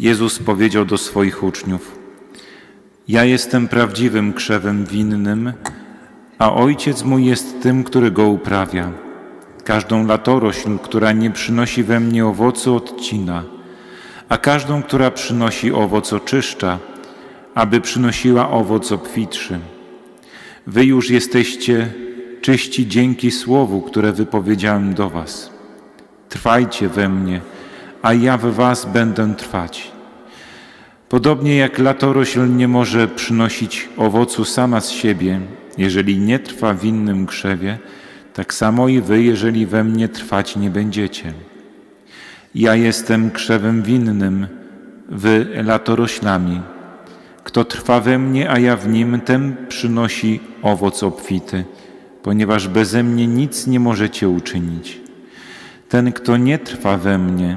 Jezus powiedział do swoich uczniów: Ja jestem prawdziwym krzewem winnym, a ojciec mój jest tym, który go uprawia. Każdą latorośl, która nie przynosi we mnie owocu, odcina, a każdą, która przynosi owoc, oczyszcza, aby przynosiła owoc obfitszy. Wy już jesteście czyści dzięki słowu, które wypowiedziałem do Was. Trwajcie we mnie, a ja we Was będę trwać. Podobnie jak latorośl nie może przynosić owocu sama z siebie, jeżeli nie trwa w innym krzewie, tak samo i wy, jeżeli we mnie trwać nie będziecie. Ja jestem krzewem winnym, wy latoroślami. Kto trwa we mnie, a ja w nim, ten przynosi owoc obfity, ponieważ beze mnie nic nie możecie uczynić. Ten, kto nie trwa we mnie,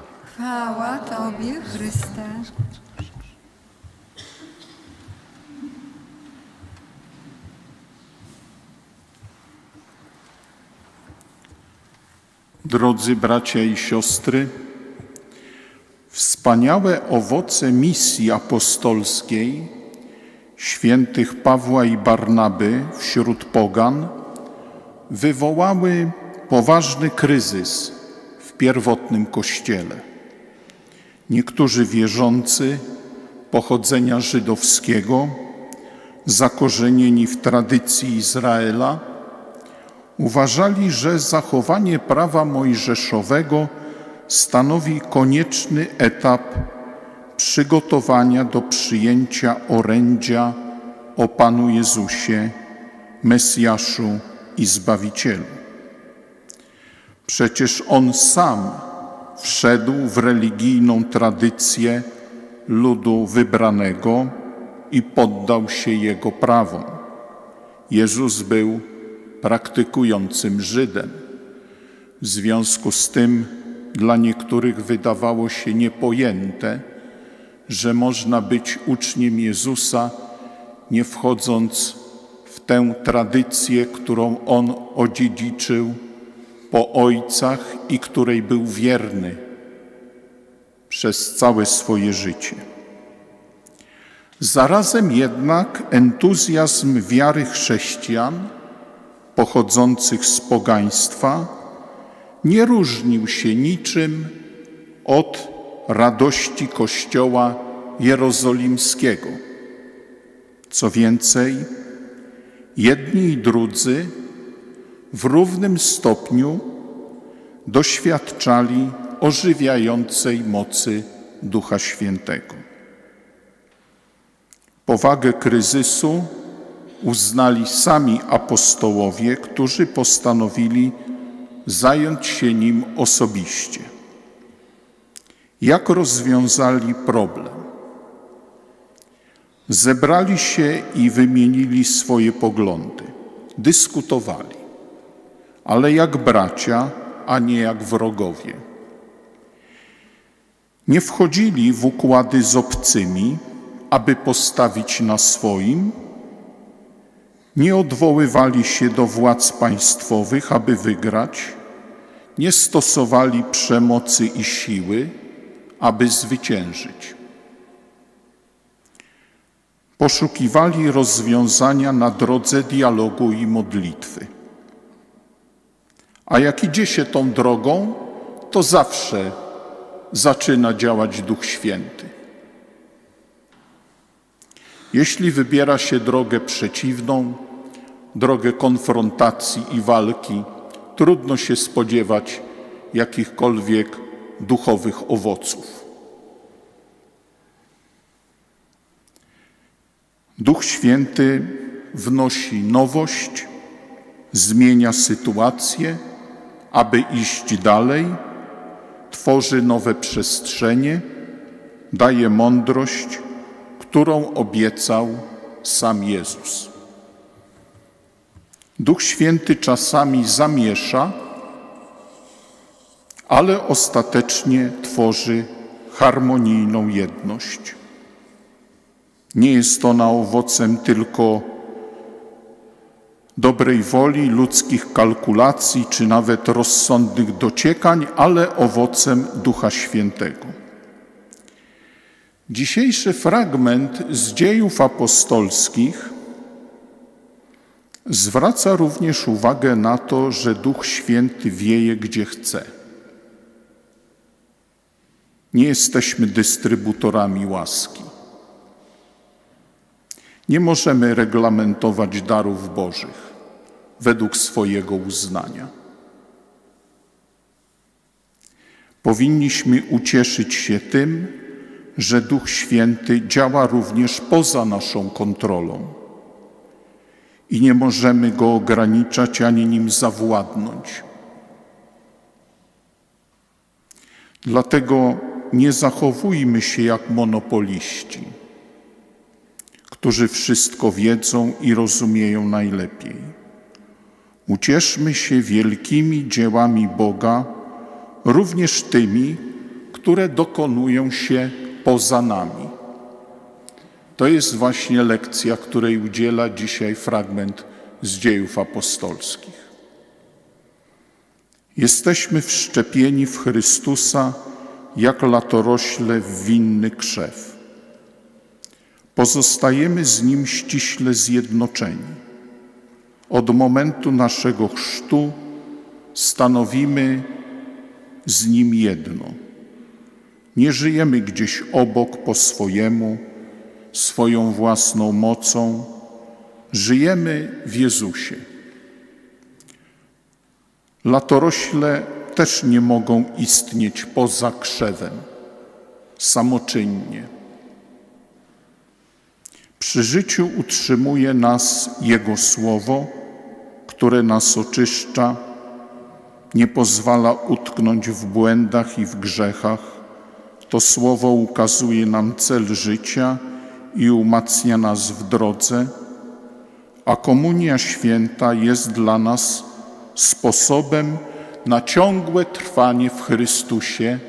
Chwała Tobie, Chryste. Drodzy bracia i siostry, wspaniałe owoce misji apostolskiej świętych Pawła i Barnaby wśród pogan wywołały poważny kryzys w pierwotnym kościele. Niektórzy wierzący pochodzenia żydowskiego, zakorzenieni w tradycji Izraela, uważali, że zachowanie prawa mojżeszowego stanowi konieczny etap przygotowania do przyjęcia orędzia o Panu Jezusie, Mesjaszu i Zbawicielu. Przecież On sam wszedł w religijną tradycję ludu wybranego i poddał się Jego prawom. Jezus był praktykującym Żydem. W związku z tym dla niektórych wydawało się niepojęte, że można być uczniem Jezusa, nie wchodząc w tę tradycję, którą On odziedziczył po ojcach i której był wierny przez całe swoje życie. Zarazem jednak entuzjazm wiary chrześcijan pochodzących z pogaństwa nie różnił się niczym od radości Kościoła Jerozolimskiego. Co więcej, jedni i drudzy w równym stopniu doświadczali ożywiającej mocy Ducha Świętego. Powagę kryzysu uznali sami apostołowie, którzy postanowili zająć się nim osobiście. Jak rozwiązali problem? Zebrali się i wymienili swoje poglądy, dyskutowali, ale jak bracia, a nie jak wrogowie. Nie wchodzili w układy z obcymi, aby postawić na swoim, nie odwoływali się do władz państwowych, aby wygrać, nie stosowali przemocy i siły, aby zwyciężyć. Poszukiwali rozwiązania na drodze dialogu i modlitwy. A jak idzie się tą drogą, to zawsze zaczyna działać Duch Święty. Jeśli wybiera się drogę przeciwną, drogę konfrontacji i walki, trudno się spodziewać jakichkolwiek duchowych owoców. Duch Święty wnosi nowość, zmienia sytuację, aby iść dalej, tworzy nowe przestrzenie, daje mądrość, którą obiecał sam Jezus. Duch Święty czasami zamiesza, ale ostatecznie tworzy harmonijną jedność. Nie jest ona owocem tylko dobrej woli, ludzkich kalkulacji czy nawet rozsądnych dociekań, ale owocem Ducha Świętego. Dzisiejszy fragment z dziejów apostolskich zwraca również uwagę na to, że Duch Święty wieje gdzie chce. Nie jesteśmy dystrybutorami łaski. Nie możemy reglamentować darów Bożych według swojego uznania. Powinniśmy ucieszyć się tym, że Duch Święty działa również poza naszą kontrolą i nie możemy go ograniczać ani nim zawładnąć. Dlatego nie zachowujmy się jak monopoliści, którzy wszystko wiedzą i rozumieją najlepiej. Ucieszmy się wielkimi dziełami Boga, również tymi, które dokonują się poza nami. To jest właśnie lekcja, której udziela dzisiaj fragment z dziejów apostolskich. Jesteśmy wszczepieni w Chrystusa jak latorośle w winny krzew. Pozostajemy z Nim ściśle zjednoczeni. Od momentu naszego chrztu stanowimy z Nim jedno. Nie żyjemy gdzieś obok po swojemu, swoją własną mocą. Żyjemy w Jezusie. Latorośle też nie mogą istnieć poza krzewem, samoczynnie. Przy życiu utrzymuje nas Jego Słowo, które nas oczyszcza, nie pozwala utknąć w błędach i w grzechach. To Słowo ukazuje nam cel życia i umacnia nas w drodze, a Komunia Święta jest dla nas sposobem na ciągłe trwanie w Chrystusie,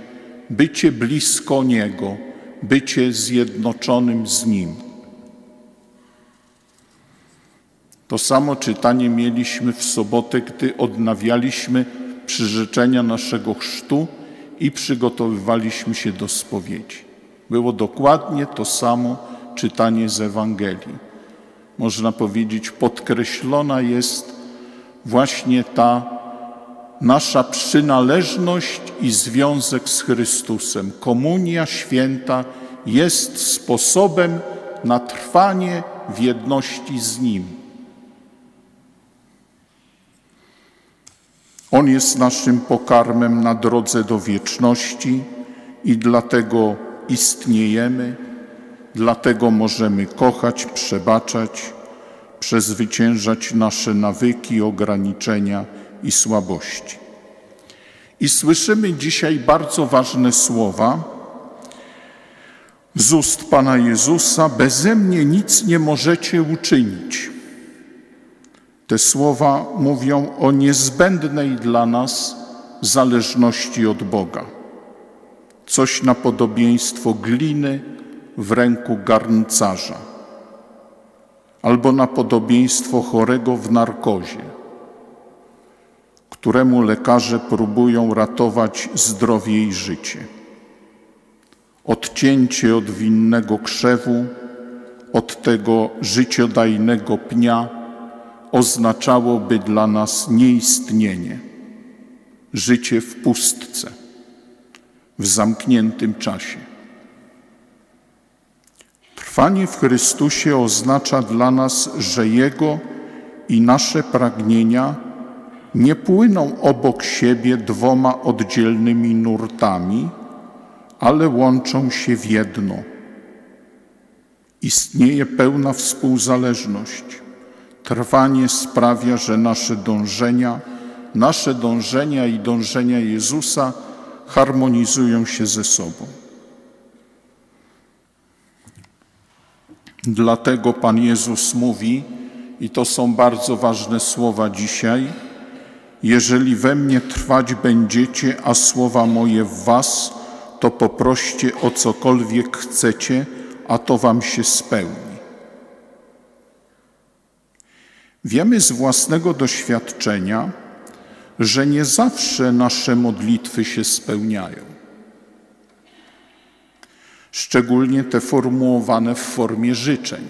bycie blisko Niego, bycie zjednoczonym z Nim. To samo czytanie mieliśmy w sobotę, gdy odnawialiśmy przyrzeczenia naszego chrztu i przygotowywaliśmy się do spowiedzi. Było dokładnie to samo czytanie z Ewangelii. Można powiedzieć, podkreślona jest właśnie ta nasza przynależność i związek z Chrystusem. Komunia święta jest sposobem na trwanie w jedności z Nim. On jest naszym pokarmem na drodze do wieczności i dlatego istniejemy, dlatego możemy kochać, przebaczać, przezwyciężać nasze nawyki, ograniczenia i słabości. I słyszymy dzisiaj bardzo ważne słowa z ust Pana Jezusa: Beze mnie nic nie możecie uczynić. Te słowa mówią o niezbędnej dla nas zależności od Boga. Coś na podobieństwo gliny w ręku garncarza, albo na podobieństwo chorego w narkozie, któremu lekarze próbują ratować zdrowie i życie. Odcięcie od winnego krzewu, od tego życiodajnego pnia oznaczałoby dla nas nieistnienie, życie w pustce, w zamkniętym czasie. Trwanie w Chrystusie oznacza dla nas, że Jego i nasze pragnienia nie płyną obok siebie dwoma oddzielnymi nurtami, ale łączą się w jedno. Istnieje pełna współzależność. Trwanie sprawia, że nasze dążenia, nasze dążenia i dążenia Jezusa harmonizują się ze sobą. Dlatego Pan Jezus mówi, i to są bardzo ważne słowa dzisiaj, jeżeli we mnie trwać będziecie, a słowa moje w was, to poproście o cokolwiek chcecie, a to wam się spełni. Wiemy z własnego doświadczenia, że nie zawsze nasze modlitwy się spełniają. Szczególnie te formułowane w formie życzeń.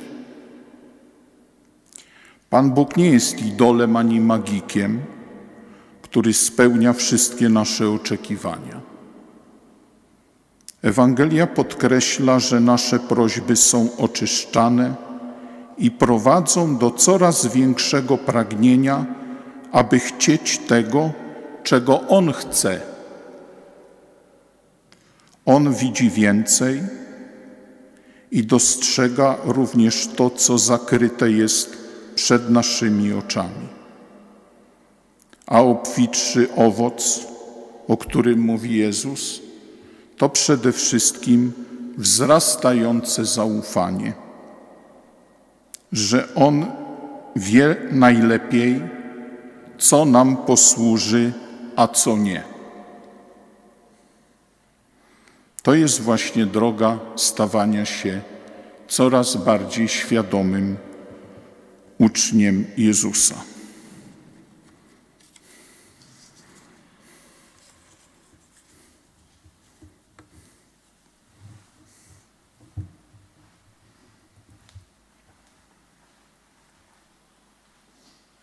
Pan Bóg nie jest idolem ani magikiem, który spełnia wszystkie nasze oczekiwania. Ewangelia podkreśla, że nasze prośby są oczyszczane i prowadzą do coraz większego pragnienia, aby chcieć tego, czego On chce. On widzi więcej i dostrzega również to, co zakryte jest przed naszymi oczami. A obfitszy owoc, o którym mówi Jezus, to przede wszystkim wzrastające zaufanie, że On wie najlepiej, co nam posłuży, a co nie. To jest właśnie droga stawania się coraz bardziej świadomym uczniem Jezusa.